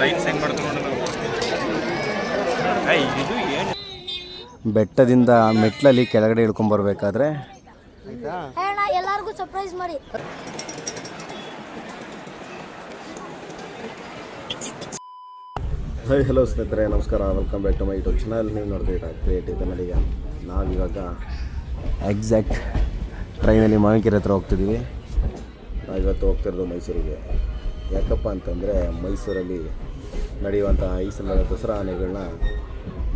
Lines ಹೆಂಗ್ ಮಾಡ್ತಾರೆ ನೋಡೋಣ ಏಯ್ ಇದು ಏನು? ಬೆಟ್ಟದಿಂದ ಮೆಟ್ಲಲ್ಲಿ ಕೆಳಗಡೆ ಇಳ್ಕೊಂಬರ್ಬೇಕಾದ್ರೆ ಬರ್ಬೇಕಾದ್ರೆ ಎಲ್ಲರಿಗೂ ಸರ್ಪ್ರೈಸ್ ಮಾಡಿ. ಹಾಯ್ ಹಲೋ ಸ್ನೇಹಿತರೆ ನಮಸ್ಕಾರ. Welcome back to my YouTube channel ನೀವು ನೋಡ್ತೀರಾ ಕ್ರಿಯೇಟಿವ್ ಕನ್ನಡಿಗ ನಾವಿವಾಗ ಎಕ್ಸಾಕ್ಟ್ ಟ್ರೈನಲ್ಲಿ ಮಾವಿಕೆರೆ ಹತ್ರ ಹೋಗ್ತಿದ್ದೀವಿ ನಾವು ಇವತ್ತು ಹೋಗ್ತಿರೋದು ಮೈಸೂರಿಗೆ. ಯಾಕಪ್ಪ ಅಂತಂದರೆ ಮೈಸೂರಲ್ಲಿ ನಡೆಯುವಂಥ ಈ ಸಲ ದಸರಾ ಆನೆಗಳನ್ನ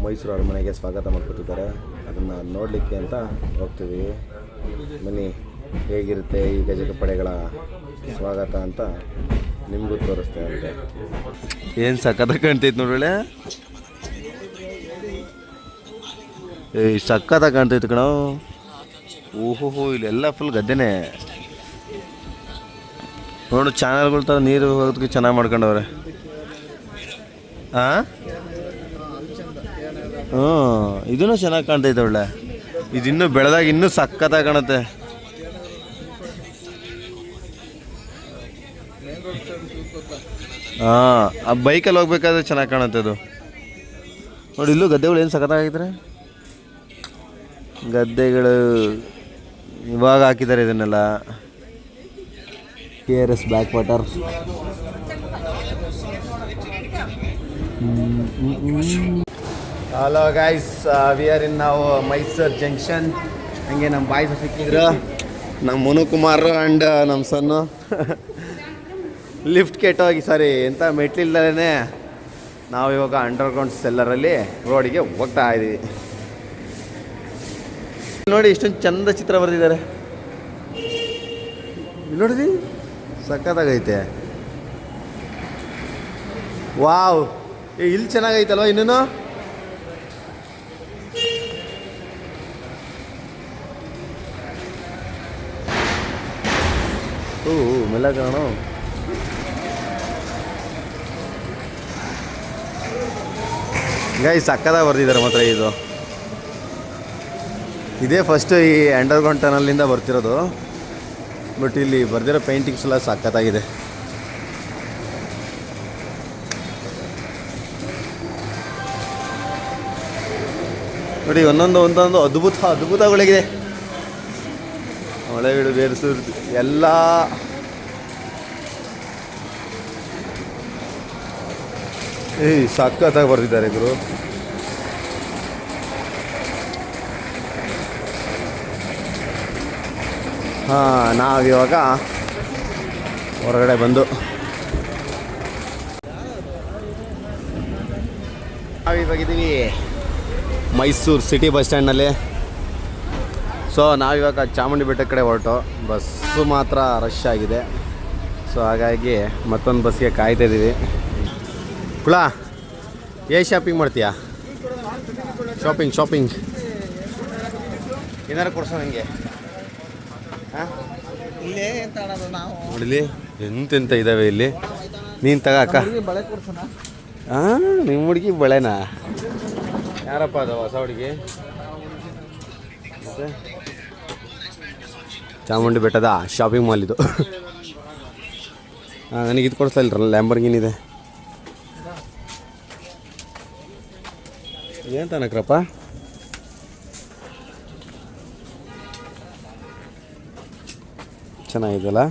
ಮೈಸೂರು ಅರಮನೆಗೆ ಸ್ವಾಗತ ಮಾಡ್ಕೊತಿದ್ದಾರೆ. ಅದನ್ನು ನೋಡಲಿಕ್ಕೆ ಅಂತ ಹೋಗ್ತೀವಿ. ಬನ್ನಿ, ಹೇಗಿರುತ್ತೆ ಈ ಗಜಕ ಪಡೆಗಳ ಸ್ವಾಗತ ಅಂತ ನಿಮಗೂ ತೋರಿಸ್ತೇವೆ ಅಂತ. ಏನು ಸಖತ್ ಕಾಣ್ತೈತೆ ನೋಡೋಳೆ ಏ ಸಖತ್ ಕಾಣ್ತೈತೆ ಕಣ. ಓಹೋ ಇಲ್ಲೆಲ್ಲ ಫುಲ್ ಗದ್ದೆನೇ. ನೋಡು ಚಾನಲ್ಗಳು ತರ ನೀರು ಹೋಗೋದಕ್ಕೆ ಚೆನ್ನಾಗಿ ಮಾಡ್ಕೊಂಡವ್ರೆ. ಹ್ಞೂ ಇದೂ ಚೆನ್ನಾಗಿ ಕಾಣ್ತೈತೆ ಒಳ್ಳೆ. ಇದು ಇನ್ನೂ ಬೆಳೆದಾಗ ಇನ್ನೂ ಸಕ್ಕತ್ತಾಗಿ ಕಾಣುತ್ತೆ. ಹಾಂ ಆ ಬೈಕಲ್ಲಿ ಹೋಗ್ಬೇಕಾದ್ರೆ ಚೆನ್ನಾಗಿ ಕಾಣುತ್ತೆ ಅದು. ನೋಡಿ, ಇಲ್ಲೂ ಗದ್ದೆಗಳು ಏನು ಸಖತ್ತಾಗಿದ್ರೆ ಗದ್ದೆಗಳು ಇವಾಗ ಹಾಕಿದ್ದಾರೆ ಇದನ್ನೆಲ್ಲ. K R S back water hello guys we are in ನಾವು ಮೈಸೂರು ಜಂಕ್ಷನ್ ಹಂಗೆ ನಮ್ಮ ಬಾಯ್ಸ್ ಸಿಕ್ಕಿದ್ರು. ನಮ್ಮ ಮನುಕುಮಾರ್ ಆ್ಯಂಡ್ ನಮ್ಮ ಸನ್ನು ಲಿಫ್ಟ್ ಕೆಟ್ಟೋಗಿ ಸಾರಿ ಎಂಥ ಮೆಟ್ಲಿಲ್ಲದೇ ನಾವು ಇವಾಗ ಅಂಡರ್ಗ್ರೌಂಡ್ ಸೆಲ್ಲರಲ್ಲಿ ರೋಡಿಗೆ ಹೋಗ್ತಾ ಇದ್ದೀವಿ ನೋಡಿ ಇಷ್ಟೊಂದು ಚಂದ ಚಿತ್ರ ಬರೆದಿದ್ದಾರೆ. ನೋಡಿದಿ ಸಖತ್ತಾಗೈತೆ. ವಾವ್ ಇಲ್ಲಿ ಚೆನ್ನಾಗೈತಲ್ವ ಇನ್ನೂ ಓ ಮೆಲ್ಲ ಕಾಣೋ. ಗೈ ಸಕ್ಕದಾಗ ಬರ್ತಿದ್ದಾರೆ ಮಾತ್ರ ಇದು. ಇದೇ ಫಸ್ಟು ಈ ಅಂಡರ್ಗ್ರೌಂಡ್ ಟನಲ್ಲಿಂದ ಬರ್ತಿರೋದು. ಬಟ್ ಇಲ್ಲಿ ಬರ್ದಿರೋ ಪೇಂಟಿಂಗ್ಸ್ ಎಲ್ಲ ಸಖತ್ತಾಗಿದೆ ನೋಡಿ, ಒಂದೊಂದು ಒಂದೊಂದು ಅದ್ಭುತ, ಅದ್ಭುತಗಳಿಗಿದೆ. ಬೇರೆ ಬೇರ್ಸೂರು ಎಲ್ಲ. ಏಯ್, ಸಖತ್ತಾಗಿ ಬರ್ತಿದ್ದಾರೆ ಗುರು. ಹಾಂ, ನಾವಿವಾಗ ಹೊರಗಡೆ ಬಂದು. ನಾವಿವಾಗಿದ್ದೀವಿ ಮೈಸೂರು ಸಿಟಿ ಬಸ್ ಸ್ಟ್ಯಾಂಡ್ನಲ್ಲಿ. ಸೊ ನಾವಿವಾಗ ಚಾಮುಂಡಿ ಬೆಟ್ಟದ ಕಡೆ ಹೊರಟು. ಬಸ್ಸು ಮಾತ್ರ ರಶ್ ಆಗಿದೆ. ಸೊ ಹಾಗಾಗಿ ಮತ್ತೊಂದು ಬಸ್ಗೆ ಕಾಯ್ತಾ ಇದ್ದೀವಿ. ಕುಳ ಏ ಶಾಪಿಂಗ್ ಮಾಡ್ತೀಯಾ? ಶಾಪಿಂಗ್ ಶಾಪಿಂಗ್ ಏನಾರು ಕೊಡ್ಸೋ ನನಗೆ ನೋಡಿಲಿ ಎಂತೆಂತ ಇದ್ದಾವೆ ಇಲ್ಲಿ. ನೀನು ತಗ ಅಕ್ಕ. ಹಾಂ ನಿಮ್ಮ ಹುಡುಗಿ ಬಳೆನಾ? ಯಾರಪ್ಪ ಅದು ಹೊಸ ಹುಡುಗಿ? ಚಾಮುಂಡಿ ಬೆಟ್ಟದ ಶಾಪಿಂಗ್ ಮಾಲ್ ಇದು. ಹಾಂ ನನಗೆ ಇದು ಕೊಡಿಸ್ತಾ ಇಲ್ರಲ್ಲ ಲ್ಯಾಂಬರ್ಗಿನ್ ಇದೆ ಏನು ತನಕ್ರಪ್ಪ? ಚೆನ್ನಾಗಿದೆಯಲ್ಲ?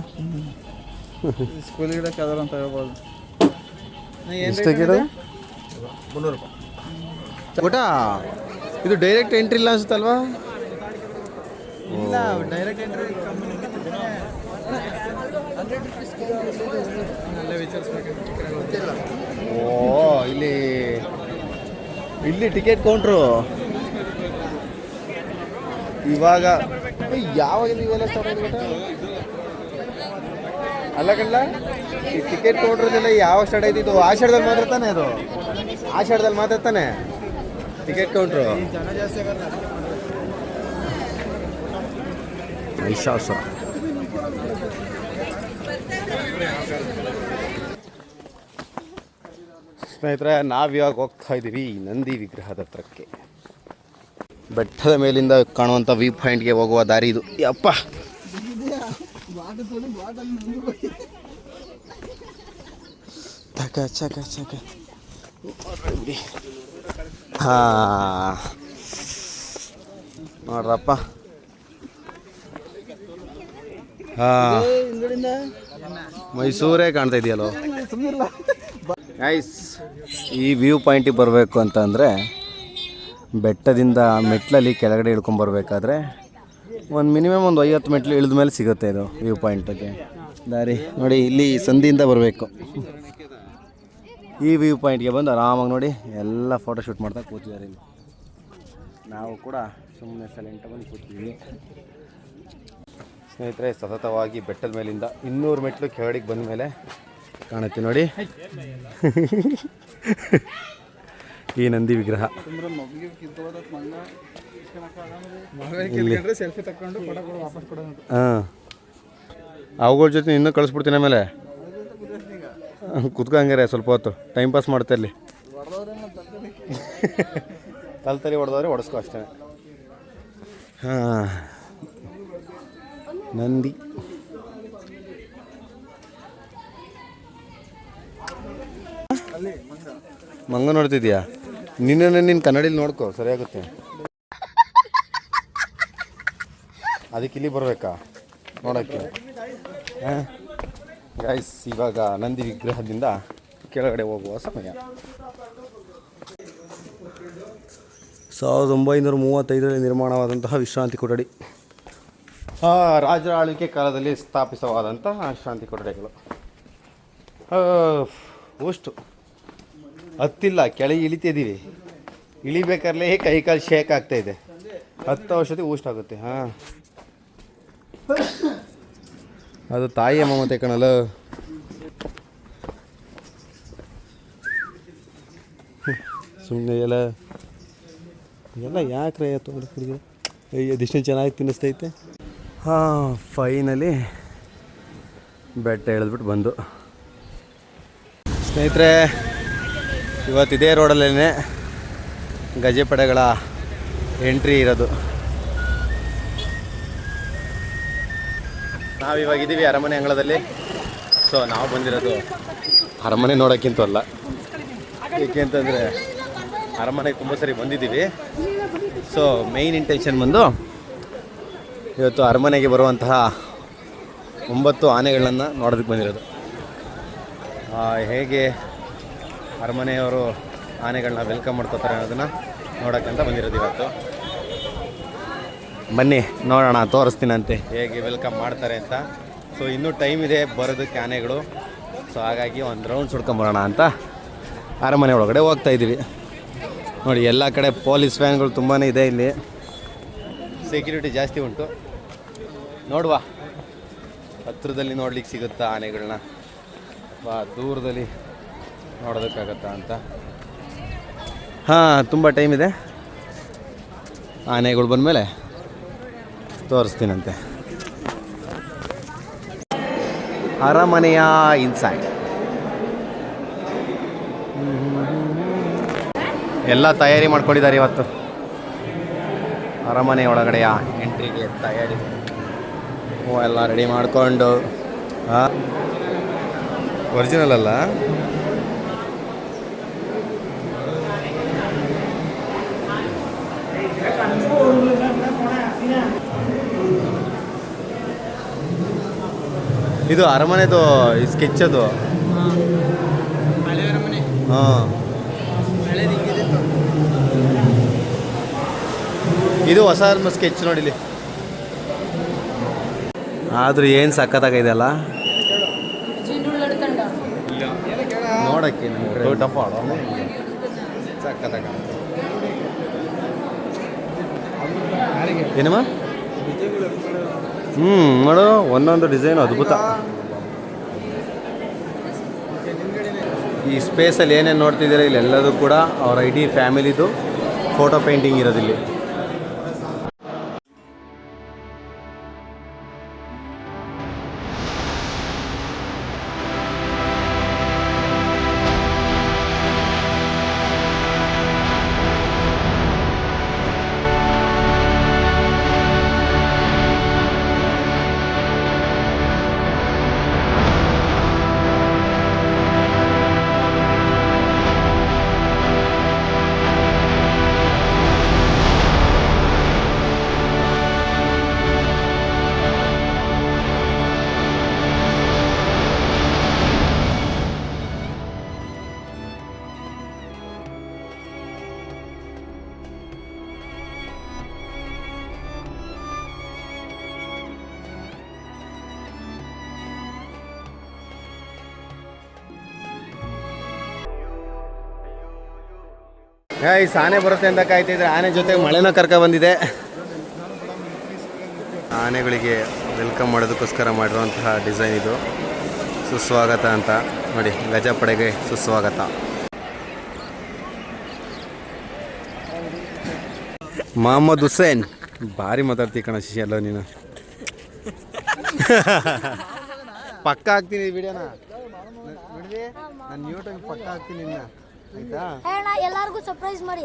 ಸ್ಕೂಲ್ ಗಿಡಕ್ಕೆ ಅಂತ ಹೇಳ್ಬೋದು. ಎಷ್ಟು ಗಿಡ ಮುನ್ನೂರು ರೂಪಾಯಿ. ಊಟ? ಇದು ಡೈರೆಕ್ಟ್ ಎಂಟ್ರಿ ಇಲ್ಲ ಅನ್ಸುತ್ತಲ್ವಾ? ಇಲ್ಲ ಡೈರೆಕ್ಟ್ ಎಂಟ್ರಿ ಓ ಇಲ್ಲಿ ಇಲ್ಲಿ ಟಿಕೆಟ್ ಕೌಂಟ್ರು ಇವಾಗ ಯಾವಾಗ ಇವೆಲ್ಲ ಸ್ಟಾರ್ಟ್ ಗೊತ್ತಾ? ಅಲ್ಲ ಕಣ್ಣ ಈ ಟಿಕೆಟ್ ಕೌಂಟ್ರದೆಲ್ಲ ಯಾವಾಗ ಸ್ಟಾರ್ಟ್ ಆಯ್ತು? ಇದು ಆಷಾಢದಲ್ಲಿ ಮಾತ್ರ ತಾನೆ ಅದು? ಆಷಾಢದಲ್ಲಿ ಮಾತ್ರ ತಾನೆ? ಟಿಕೆಟ್ ಕೌಂಟ್ರು ಮಹಿಷಾಸುರ ಸ್ನೇಹಿತರೆ ನಾವಿವಾಗ ಹೋಗ್ತಾ ಇದ್ದೀವಿ ನಂದಿ ವಿಗ್ರಹದ ಹತ್ರಕ್ಕೆ. ಬೆಟ್ಟದ ಮೇಲಿಂದ ಕಾಣುವಂಥ ವ್ಯೂ ಪಾಯಿಂಟ್ಗೆ ಹೋಗುವ ದಾರಿ ಇದು. ಯಪ್ಪ! ಚಕ ಚಕ ಚಕ ಹಾಂ. ನೋಡ್ರಪ್ಪ. ಹಾಂ. ಮೈಸೂರೇ ಕಾಣ್ತಾ ಇದೆಯಲ್ಲೋ? ಐಸ್ ಈ ವ್ಯೂ ಪಾಯಿಂಟಿಗೆ ಬರಬೇಕು ಅಂತಂದರೆ ಬೆಟ್ಟದಿಂದ ಮೆಟ್ಲಲ್ಲಿ ಕೆಳಗಡೆ ಇಳ್ಕೊಂಬರ್ಬೇಕಾದ್ರೆ ಒಂದು ಮಿನಿಮಮ್ ಒಂದು ಐವತ್ತು ಮೆಟ್ಲು ಇಳಿದ ಮೇಲೆ ಸಿಗುತ್ತೆ ಇದು ವ್ಯೂ ಪಾಯಿಂಟಿಗೆ ದಾರಿ, ನೋಡಿ, ಇಲ್ಲಿ ಸಂಧಿಯಿಂದ ಬರಬೇಕು. ಈ ವ್ಯೂ ಪಾಯಿಂಟ್ಗೆ ಬಂದು ಆರಾಮಾಗಿ ನೋಡಿ ಎಲ್ಲ ಫೋಟೋ ಶೂಟ್ ಮಾಡ್ತಾ ಕೂತಿದ್ದಾರೆ ಇಲ್ಲಿ. ನಾವು ಕೂಡ ಸುಮ್ಮನೆ ಸೈಲೆಂಟಾಗಿ ಬಂದು ಕೂತಿದ್ದೀವಿ. ಸ್ನೇಹಿತರೆ ಸತತವಾಗಿ ಬೆಟ್ಟದ ಮೇಲಿಂದ ಇನ್ನೂರು ಮೆಟ್ಲು ಕೆಳಗಡೆಗೆ ಬಂದ ಮೇಲೆ ಕಾಣುತ್ತೆ ನೋಡಿ. ಈ ನಂದಿ ವಿಗ್ರಹ. ಹಾಂ. ಅವುಗಳ ಜೊತೆ ಇನ್ನೂ ಕಳಿಸ್ಬಿಡ್ತೀನಿ ಆಮೇಲೆ. ಕುತ್ಕೊಂಗಾರೆ ಸ್ವಲ್ಪ ಹೊತ್ತು. ಟೈಮ್ ಪಾಸ್ ಮಾಡ್ತಾ ಇರಲಿ. ತಲೆ ತಲೆ ಹೊಡೆದವ್ರೆ ಹೊಡೆಸ್ಕೊ ಅಷ್ಟೇ. ಹಾಂ. ನಂದಿ. ಮಂಗ ನೋಡ್ತಿದ್ಯಾ? ನಿನ್ನ ನಿನ್ನ ಕನ್ನಡಿಲಿ ನೋಡ್ಕೋ ಸರಿಯಾಗುತ್ತೆ. ಅದಕ್ಕೆ ಇಲ್ಲಿ ಬರಬೇಕಾ? ನೋಡೋಕ್ಕೆ. ಹಾಂ? ಗೈಸ್ ಇವಾಗ ನಂದಿ ವಿಗ್ರಹದಿಂದ ಕೆಳಗಡೆ ಹೋಗುವ ಸಮಯ. ಸಾವಿರದ ಒಂಬೈನೂರ ಮೂವತ್ತೈದರಲ್ಲಿ ನಿರ್ಮಾಣವಾದಂತಹ ವಿಶ್ರಾಂತಿ ಕೊಠಡಿ. ರಾಜರ ಆಳ್ವಿಕೆ ಕಾಲದಲ್ಲಿ ಸ್ಥಾಪಿಸವಾದಂತಹ ವಿಶ್ರಾಂತಿ ಕೊಠಡಿಗಳು. ಅಷ್ಟು. ಹತ್ತಿಲ್ಲ, ಕೆಳಗೆ ಇಳಿತಿದ್ದೀವಿ. ಇಳಿಬೇಕಾದ್ರೆ ಕೈ ಕಾಲು ಶೇಕ್ ಆಗ್ತಾ ಇದೆ. ಹತ್ತು ಔಷಧಿ ಊಷ್ಟಾಗುತ್ತೆ, ಹಾಂ. ಅದು ತಾಯಿ ಅಮ್ಮ ಮತ್ತೆ ಕಣಲ್ಲ. ಸುಮ್ಮನೆ ಎಲ್ಲ. ಎಲ್ಲ ಯಾಕ್ರೆ ತೊಂದರೆ ಕುಡಿದ್ರೆ ಅಯ್ಯೋ ದಿಷ್ಟು ಚೆನ್ನಾಗಿ ತಿನ್ನಿಸ್ತೈತೆ. ಹಾಂ ಫೈನಲಿ ಬೆಟ್ಟ ಇಳಿದ್ಬಿಟ್ಟು ಬಂದು. ಸ್ನೇಹಿತರೆ ಇವತ್ತು ಇದೇ ರೋಡಲ್ಲೇ ಗಜಪಡೆಗಳ ಎಂಟ್ರಿ ಇರೋದು. ನಾವಿವಾಗ ಇದ್ದೀವಿ ಅರಮನೆ ಅಂಗಳದಲ್ಲಿ. ಸೊ ನಾವು ಬಂದಿರೋದು ಅರಮನೆ ನೋಡೋಕ್ಕಿಂತ ಅಲ್ಲ. ಏಕೆ ಅಂತಂದರೆ ಅರಮನೆಗೆ ತುಂಬ ಸರಿ ಬಂದಿದ್ದೀವಿ. ಸೊ ಮೇಯ್ನ್ ಇಂಟೆನ್ಷನ್ ಬಂದು ಇವತ್ತು ಅರಮನೆಗೆ ಬರುವಂತಹ ಒಂಬತ್ತು ಆನೆಗಳನ್ನು ನೋಡೋದಕ್ಕೆ ಬಂದಿರೋದು. ಹೇಗೆ ಅರಮನೆಯವರು ಆನೆಗಳನ್ನ ವೆಲ್ಕಮ್ ಮಾಡ್ಕೋತಾರೆ ಅನ್ನೋದನ್ನು ನೋಡೋಕ್ಕಂತ ಬಂದಿರೋದು ಇವತ್ತು. ಬನ್ನಿ, ನೋಡೋಣ, ತೋರಿಸ್ತೀನಂತೆ. ಹೇಗೆ ವೆಲ್ಕಮ್ ಮಾಡ್ತಾರೆ ಅಂತ. ಸೊ ಇನ್ನೂ ಟೈಮ್ ಇದೆ ಬರೋದಕ್ಕೆ ಆನೆಗಳು ಸೊ ಹಾಗಾಗಿ ಒಂದು ರೌಂಡ್ ಸುಡ್ಕೊಂಬರೋಣ ಅಂತ ಅರಮನೆ ಒಳಗಡೆ ಹೋಗ್ತಾ ಇದ್ದೀವಿ. ನೋಡಿ, ಎಲ್ಲ ಕಡೆ ಪೊಲೀಸ್ ವ್ಯಾನ್ಗಳು ತುಂಬಾ ಇದೆ ಇಲ್ಲಿ. ಸೆಕ್ಯೂರಿಟಿ ಜಾಸ್ತಿ ಉಂಟು. ನೋಡುವ. ಹತ್ರದಲ್ಲಿ ನೋಡ್ಲಿಕ್ಕೆ ಸಿಗುತ್ತಾ ಆನೆಗಳನ್ನ ವಾ ದೂರದಲ್ಲಿ ನೋಡೋದಕ್ಕಾಗತ್ತಾ ಅಂತ. ಹಾಂ, ತುಂಬ ಟೈಮ್ ಇದೆ. ಆನೆಗಳು ಬಂದಮೇಲೆ ತೋರಿಸ್ತೀನಂತೆ. ಅರಮನೆಯ ಇನ್ಸೈಡ್ ಎಲ್ಲ ತಯಾರಿ ಮಾಡ್ಕೊಂಡಿದ್ದಾರೆ ಇವತ್ತು. ಅರಮನೆ ಒಳಗಡೆಯ ಎಂಟ್ರಿಗೆ ತಯಾರಿ. ಎಲ್ಲ ರೆಡಿ ಮಾಡಿಕೊಂಡು. ಒರಿಜಿನಲ್ ಅಲ್ಲ? ಇದು ಅರಮನೆದು ಸ್ಕೆಚ್ ಅದು. ಇದು ಹೊಸ ಸ್ಕೆಚ್ ನೋಡಿಲಿ ಆದ್ರೂ ಏನು ಸಕ್ಕತ್ತಾಗ ಅಲ್ಲ? ಏನಮ್ಮ? ಹ್ಞೂ ನೋಡು, ಒಂದೊಂದು ಡಿಸೈನ್ ಅದ್ಭುತ. ಈ ಸ್ಪೇಸಲ್ಲಿ ಏನೇನು ನೋಡ್ತಿದ್ದೀರಾ ಇಲ್ಲಿ ಎಲ್ಲದೂ ಕೂಡ ಅವರ ಇಡೀ ಫ್ಯಾಮಿಲಿದು ಫೋಟೋ ಪೇಂಟಿಂಗ್ ಇರೋದಿಲ್ಲಿ. ಈ ಆನೆ ಬರುತ್ತೆ ಅಂತ ಕಾಯ್ತಿದ್ರೆ ಆನೆ ಜೊತೆ ಮಳೆನ ಕರ್ಕ ಬಂದಿದೆ. ಆನೆಗಳಿಗೆ ವೆಲ್ಕಮ್ ಮಾಡೋದಕ್ಕೋಸ್ಕರ ಮಾಡಿರುವಂತಹ ಡಿಸೈನ್ ಇದು. ಸುಸ್ವಾಗತ ಅಂತ. ನೋಡಿ ಗಜಪಡೆಗೆ ಸುಸ್ವಾಗತ. ಮೊಹಮ್ಮದ್ ಹುಸೇನ್. ಭಾರಿ ಮಾತಾಡ್ತಿ ಕಣ ಶಿಶಿ ಅಲ್ಲ ನೀನು. ಪಕ್ಕ ಹಾಕ್ತೀನಿ ವಿಡಿಯೋನ ನಾನು ಯೂಟ್ಯೂಬ್ ಪಕ್ಕ ಹಾಕ್ತೀನಿ ಆಯ್ತಾ? ಎಲ್ಲಾರ್ಗೂ ಸರ್ಪ್ರೈಸ್ ಮಾಡಿ.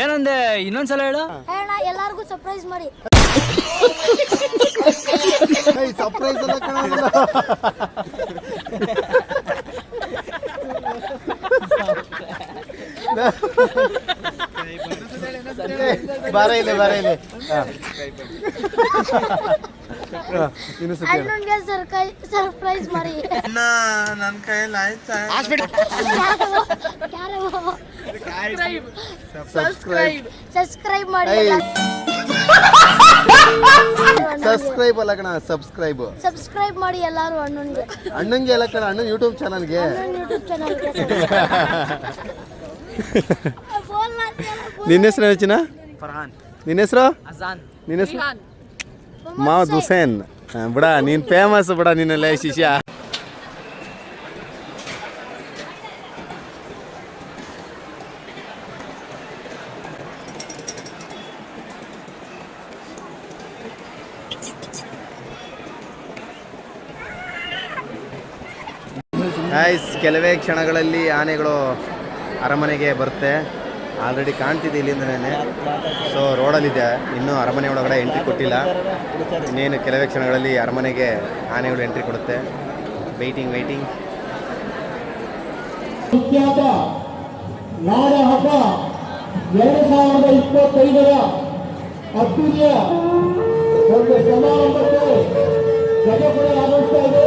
ಏನಂದೆ? ಇನ್ನೊಂದ್ಸಲ ಹೇಳು. ಅಣ್ಣ ಎಲ್ಲಾರ್ಗೂ ಸರ್ಪ್ರೈಸ್ ಮಾಡಿ. ಸರ್ಪ್ರೈಸ್ ಎಲ್ಲ ಕಣ ಬಾರ ಇಲ್ಲಿ ಬಾರ ಇಲ್ಲಿ. ಇನ್ನು ಸುತ್ತಿ ಹೇಳು. ಅಣ್ಣನ್ಗೆ ಸರ್ಪ್ರೈಸ್ ಮಾಡಿ. ನನ್ನ ಕೈಯಲ್ಲಿ ಆಯ್ತಾ? ಸಬ್ಸ್ಕ್ರೈಬ್ ಸಬ್ಸ್ಕ್ರೈಬ್ ಮಾಡಿ ಸಬ್ಸ್ಕ್ರೈಬ್ ಅಲ್ಲ ಕಣ ಸಬ್ಸ್ಕ್ರೈಬ್ ಸಬ್ಸ್ಕ್ರೈಬ್ ಮಾಡಿ ಎಲ್ಲಾರು ಅಣ್ಣನ್ಗೆ. ಅಣ್ಣಂಗೆ ಎಲ್ಲ ಕಣ ಅಣ್ಣನ ಯೂಟ್ಯೂಬ್ ಚಾನಲ್ಗೆ ಯೂಟ್ಯೂಬ್ ಚಾನಲ್ಗೆ ಫೋನ್ ನಿನ್ನ ಹೆಸರು ಹೆಚ್ಚಿನ ಫರ್ಹಾನ್. ನಿನ್ನ ಹೆಸರು? ಅಜಾನ್. ನಿನ್ನ ಹೆಸರು? ಮಾವದ್ ಹುಸೇನ್. ಬಿಡ ನೀನ್ ಫೇಮಸ್ ಬಿಡ ನಿನ್ನೆಲ್ಲ ಶಿಷ್ಯ ಗೈಸ್ ಕೆಲವೇ ಕ್ಷಣಗಳಲ್ಲಿ ಆನೆಗಳು ಅರಮನೆಗೆ ಬರುತ್ತೆ. ಆಲ್ರೆಡಿ ಕಾಣ್ತಿದೆ ಇಲ್ಲಿಂದನೇ ಸೊ ರೋಡಲ್ಲಿದೆ ಇನ್ನೂ ಅರಮನೆ ಒಳಗಡೆ ಎಂಟ್ರಿ ಕೊಟ್ಟಿಲ್ಲ. ಇನ್ನೇನು ಕೆಲವೇ ಕ್ಷಣಗಳಲ್ಲಿ ಅರಮನೆಗೆ ಆನೆಗಳು ಎಂಟ್ರಿ ಕೊಡುತ್ತೆ. ವೆಯ್ಟಿಂಗ್ ವೆಯ್ಟಿಂಗ್ ಸಮಾರಂಭಕ್ಕೆ ಇದೆ.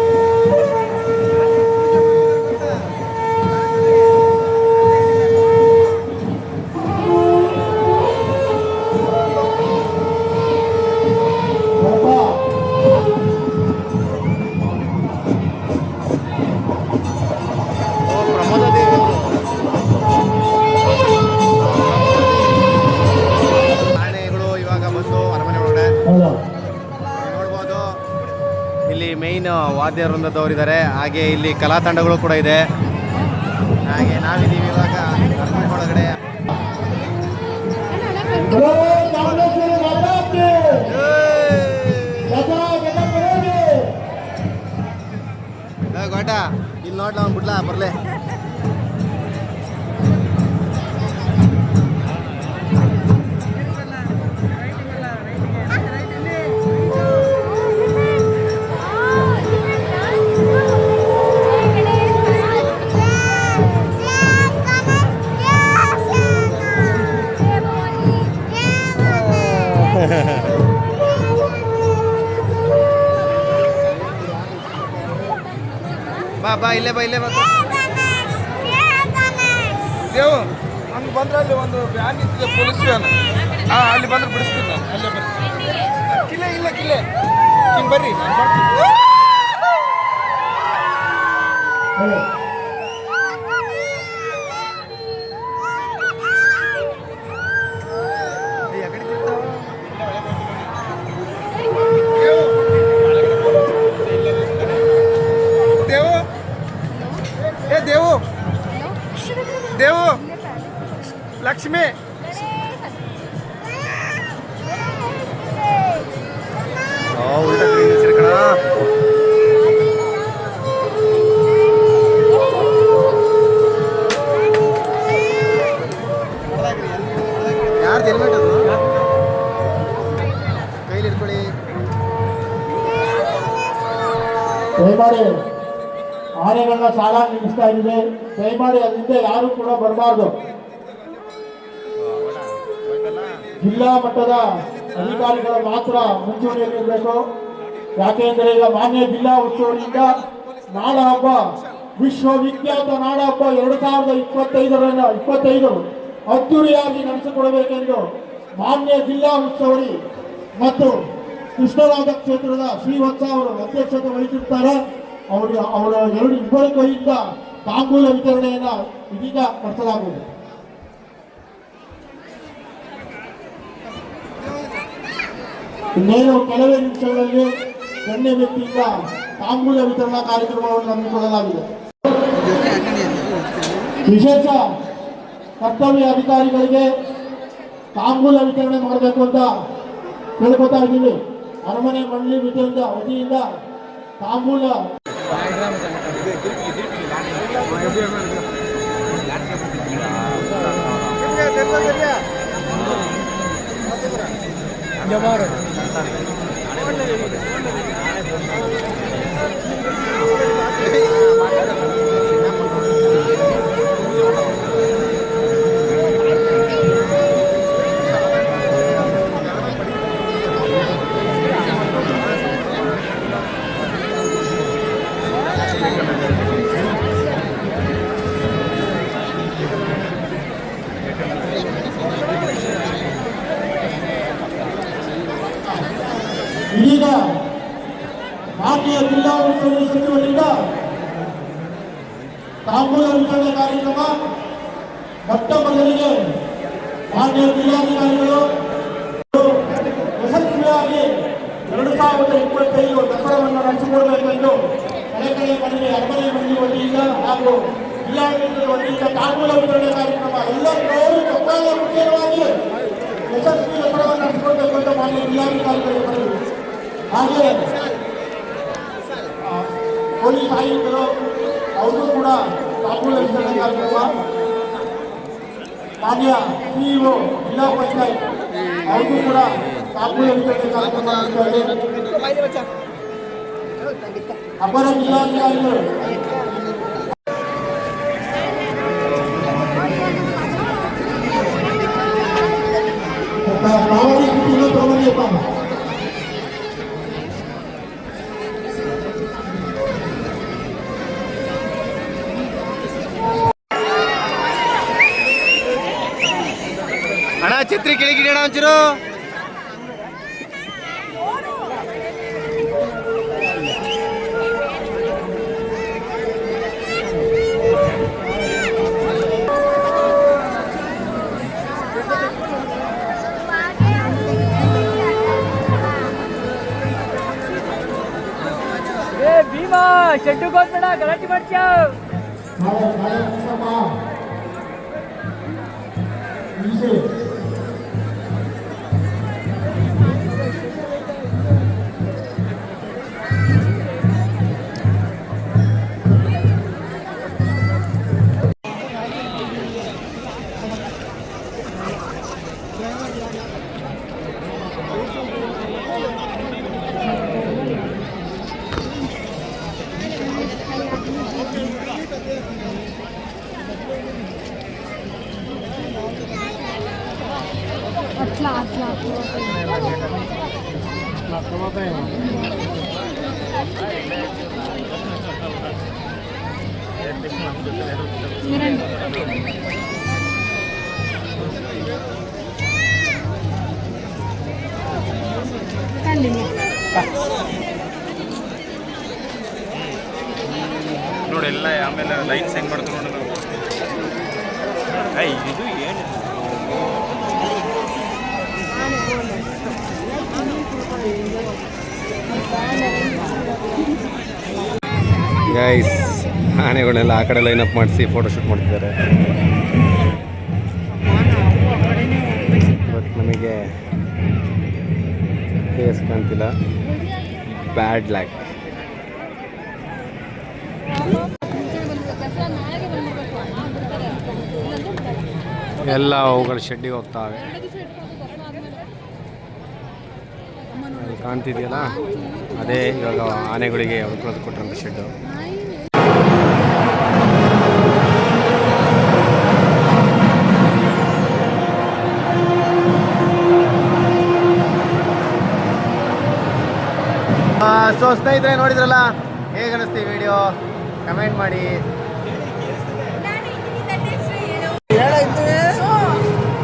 ವಾದ್ಯ ಇದ್ದಾರೆ ಹಾಗೆ ಇಲ್ಲಿ ಕಲಾ ತಂಡಗಳು ಕೂಡ ಇದೆ ಹಾಗೆ ನಾವಿದ್ದೀವಿ ಇವಾಗ ಒಳಗಡೆ ಗೋಟ ಇಲ್ಲಿ ನೋಡ್ಲ ಅವ್ನು ಬಿಡ್ಲಾ ಬರ್ಲೆ ಇಲ್ಲೇ ಬಂದು? ದೇವು ಹಂಗೆ ಬಂದ್ರೆ ಅಲ್ಲಿ ಒಂದು ವ್ಯಾನ್ ನಿಂತಿದೆ ಪೊಲೀಸ್ ವ್ಯಾನ್. ಹಾಂ ಅಲ್ಲಿ ಬಂದ್ರೆ ಬಿಡಿಸ್ತೀನಿ ನಾನು. ಅಲ್ಲೇ ಬರ್ತೀನಿ ಕಿಲೆ ಇಲ್ಲ ಕಿಲೆ. ಹಿಂಗೆ ಬರ್ರಿ ನಾನು ಬರ್ತೀನಿ. ದಯಮಾಡಿ ಆನೆಗಳನ್ನ ಸಾಲ ನಿಲ್ಲಿಸ್ತಾ ಇದ್ದೀವಿ. ದಯಮಾಡಿ ಅದರಿಂದ ಯಾರು ಕೂಡ ಬರಬಾರ್ದು. ಜಿಲ್ಲಾ ಮಟ್ಟದ ಅಧಿಕಾರಿಗಳು ಮಾತ್ರ ಮುಂಚೂಣಿಯಲ್ಲಿ ಇರಬೇಕು. ಯಾಕೆಂದರೆ ಈಗ ಮಾನ್ಯ ಜಿಲ್ಲಾ ಉತ್ಸವದಿಂದ ನಾಡ ಹಬ್ಬ, ವಿಶ್ವವಿಖ್ಯಾತ ನಾಡ ಹಬ್ಬ ಎರಡು ಸಾವಿರದ ಇಪ್ಪತ್ತೈದರಿಂದ ಇಪ್ಪತ್ತೈದು ಅದ್ದೂರಿಯಾಗಿ ನಡೆಸಿಕೊಡಬೇಕೆಂದು ಮಾನ್ಯ ಜಿಲ್ಲಾ ಉತ್ಸವರಿ ಮತ್ತು ಕೃಷ್ಣರಾಜ ಕ್ಷೇತ್ರದ ಶ್ರೀವತ್ಸ ಅವರು ಅಧ್ಯಕ್ಷತೆ ವಹಿಸಿರ್ತಾರೆ. ಅವರು ಅವರ ಎರಡು ಇಬ್ಬರ ಕೈಯಿಂದ ತಾಂಬೂಲ ವಿತರಣೆಯನ್ನ ಇದೀಗ ನಡೆಸಲಾಗುವುದು. ಇನ್ನೇನು ಕೆಲವೇ ನಿಮಿಷಗಳಲ್ಲಿ ಗಣ್ಯ ವ್ಯಕ್ತಿಯಿಂದ ತಾಂಬೂಲ ವಿತರಣಾ ಕಾರ್ಯಕ್ರಮವನ್ನು ಹಮ್ಮಿಕೊಳ್ಳಲಾಗಿದೆ. ವಿಶೇಷ ಕರ್ತವ್ಯ ಅಧಿಕಾರಿಗಳಿಗೆ ತಾಂಬೂಲ ವಿತರಣೆ ಮಾಡಬೇಕು ಅಂತ ಕೇಳ್ಕೊತಾ ಇದ್ದೀವಿ. ಅರಮನೆ ಮಂಡಳಿ ವತಿಯಿಂದ ವತಿಯಿಂದ ತಾಂಬೂಲ ಇದೀಗ ಜಿಲ್ಲಾಡಳಿತದ ವತಿಯಿಂದ ತಾಂಬೂಲ ವಿತರಣೆ ಕಾರ್ಯಕ್ರಮ ಎಲ್ಲರೂ ಚಪ್ಪಾಳೆ ಮುಖ್ಯವಾಗಿ ಯಶಸ್ವಿ ದಸರಾವನ್ನು ನಡೆಸಿಕೊಡಬೇಕು ಅಂತ ಮಾನ್ಯ ಜಿಲ್ಲಾಧಿಕಾರಿಗಳಿಗೆ ಮನವಿ ಹಾಗೆ ಆ, ಪೊಲೀಸ್ ಆಯುಕ್ತರು ಅವರು ಕೂಡ ತಾಂಬೂಲ ವಿತರಣೆ ಕಾರ್ಯಕ್ರಮ ಮಾನ್ಯ ಸಿಇಒ ಜಿಲ್ಲಾ ಪಂಚಾಯತ್ ಅವ್ರಿಗೂ ಕೂಡ ತಾಂಬೂಲ ವಿತರಣೆ ಕಾರ್ಯಕ್ರಮ ನಡೆಸ್ತಾ ಇದೆ. ಅಪರ ಜಿಲ್ಲಾಧಿಕಾರಿಗಳು ಪ್ರಾಮಾಣಿಕ ತಗೊಂಡಿಪ್ಪ ಅಣ್ಣ ಛತ್ರಿ ಕೆಳಗಿಡೋಣ ಒಂಚೂರು ಏ ಭೀಮಾ ಶೆಡ್ಡುಗೆ ಹೋಗ್ಬೇಡ ಗಲಾಟೆ ಮಾಡ್ತೀಯ ನಾಳೆ ಮುಗಿಸಮ್ಮ. ಮುಗಿಸಿ. ನೋಡಿ ಎಲ್ಲ ಆಮೇಲೆ ಲೈನ್ಸ್ ಹೆಂಗ್ ಮಾಡ್ತಾರೆ ನೋಡಿ ನಾವು ಇದು ಏನು ಗೈಸ್ ಆನೆಗಳನ್ನೆಲ್ಲ ಆ ಕಡೆ ಲೈನ್ ಅಪ್ ಮಾಡಿಸಿ ಫೋಟೋ ಶೂಟ್ ಮಾಡ್ತಿದ್ದಾರೆ. ಬಟ್ ನಮಗೆ ಫೇಸ್ ಕಾಣ್ತಿಲ್ಲ. ಬ್ಯಾಡ್ ಲ್ಯಾಕ್ ಎಲ್ಲ ಅವುಗಳ ಶೆಡ್ಡಿಗೆ ಹೋಗ್ತಾವೆ ಅಲ್ಲಿ ಕಾಣ್ತಿದೆಯಲ್ಲ? ಅದೇ ಇವಾಗ ಆನೆಗಳಿಗೆ ಉಳ್ಕೊಳ್ಳೋದು ಕೊಟ್ಟಿರೋಂಥ ಶೆಡ್ಡು. ಸೊ ಸ್ನೇಹಿತರೆ ನೋಡಿದ್ರಲ್ಲ ಹೇಗೆ ಅನಿಸ್ತೀವಿ ವಿಡಿಯೋ? ಕಮೆಂಟ್ ಮಾಡಿ.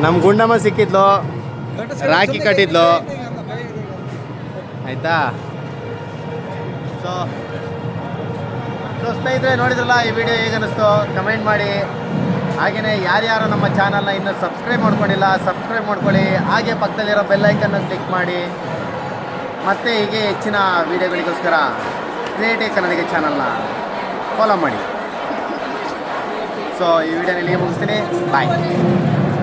ನಮ್ಮ ಗುಂಡಮ್ಮ ಸಿಕ್ಕಿದ್ಲು ರಾಖಿ ಕಟ್ಟಿದ್ಲು. ಆಯ್ತಾ? ಸೊ ಸೊ ಸ್ನೇಹಿತರೆ, ನೋಡಿದ್ರಲ್ಲ ಈ ವಿಡಿಯೋ ಹೇಗೆ ಅನ್ನಿಸ್ತು? ಕಮೆಂಟ್ ಮಾಡಿ. ಹಾಗೆಯೇ ಯಾರ್ಯಾರು ನಮ್ಮ ಚಾನಲ್ನ ಇನ್ನೂ ಸಬ್ಸ್ಕ್ರೈಬ್ ಮಾಡ್ಕೊಂಡಿಲ್ಲ ಸಬ್ಸ್ಕ್ರೈಬ್ ಮಾಡ್ಕೊಳ್ಳಿ. ಹಾಗೆ ಪಕ್ಕದಲ್ಲಿರೋ ಬೆಲ್ಲೈಕನ್ನು ಕ್ಲಿಕ್ ಮಾಡಿ. ಮತ್ತೆ ಹೀಗೆ ಹೆಚ್ಚಿನ ವಿಡಿಯೋಗಳಿಗೋಸ್ಕರ ಕ್ರಿಯೇಟಿವ್ ಕನ್ನಡಿಗೆ ಚಾನಲ್ನ ಫಾಲೋ ಮಾಡಿ. ಸೊ ಈ ವಿಡಿಯೋನ ಇಲ್ಲಿಗೆ ಮುಗಿಸ್ತೀನಿ. ಬಾಯ್